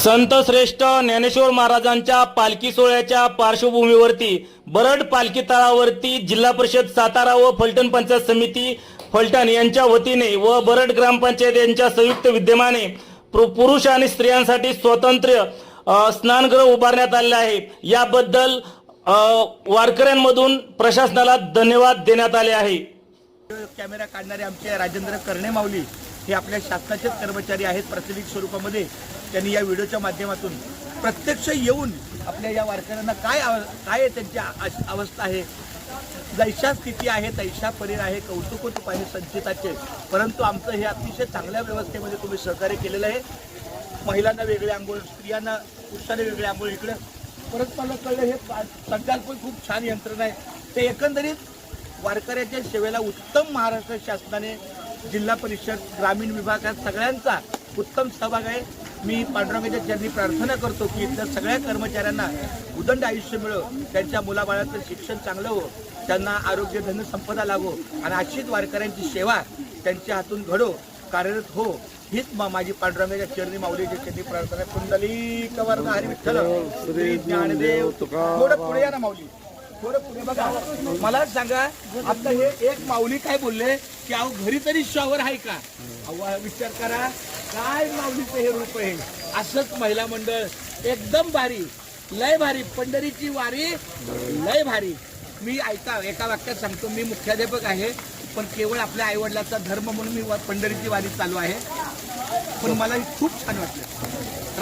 संत श्रेष्ठ ज्ञानेश्वर महाराजांच्या पालखी सोहळ्याच्या पार्श्वभूमीवरती बरड पालखी तळावरती जिल्हा परिषद सातारा व फलटण पंचायत समिती फलटण यांच्या वतीने व बरड ग्रामपंचायत यांच्या संयुक्त विद्यमाने पुरुष आणि स्त्रियांसाठी स्वतंत्र स्नानगृह उभारण्यात आले आहे. याबद्दल वारकऱ्यांमधून प्रशासनाला धन्यवाद देण्यात आले आहे. कॅमेरा काढणारे आमचे राजेंद्र कर्णे माऊली हे आपल्या शासनाचेच कर्मचारी आहेत प्राथमिक स्वरूपामध्ये. त्यांनी या व्हिडिओच्या माध्यमातून प्रत्यक्ष येऊन आपल्या या वारकऱ्यांना काय आव- काय त्यांची अवस्था आहे? जैशा स्थिती आहे तैशा परीर आहे कौतुकोत आहे संचिताचे. परंतु आमचं हे अतिशय चांगल्या व्यवस्थेमध्ये तुम्ही सहकार्य केलेलं आहे. महिलांना वेगळे आंघोळ स्त्रियांना पुरुषांना वेगळे आंघोळ इकडं. परत मला कळलं हे पा- खूप छान यंत्रणा आहे. ते एकंदरीत वारकऱ्याच्या सेवेला उत्तम महाराष्ट्र शासनाने जिल्हा परिषद ग्रामीण विभागात सगळ्यांचा उत्तम सहभाग आहे. मी पांडुरंगाच्या चरणी प्रार्थना करतो की इथल्या सगळ्या कर्मचाऱ्यांना उदंड आयुष्य मिळो त्यांच्या मुलाबाळाचं शिक्षण चांगलं हो त्यांना आरोग्य धन संपदा लागो आणि अशीच वारकऱ्यांची सेवा त्यांच्या हातून घडो कार्यरत हो. हीच मा- माझी पांडुरंगाच्या चरणी माऊलीच्या चरणी प्रार्थना. कुंडली कवर हरी विठ्ठल. श्री ज्ञानदेव थोडं पुढे या ना माऊली. थोडं पुढे बघा मला सांगा आता हे एक माऊली काय बोलले की अहो घरी तरी शॉवर आहे का? अहो विचार करा काय माऊलीचं हे रूप आहे? असंच महिला मंडळ एकदम भारी लय भारी पंढरीची वारी लय भारी. मी ऐका एका वाक्यात सांगतो मी मुख्याध्यापक आहे पण केवळ आपल्या आईवडिलाचा धर्म म्हणून मी वा- पंढरीची वारी चालू आहे. पण मला खूप छान वाटलं.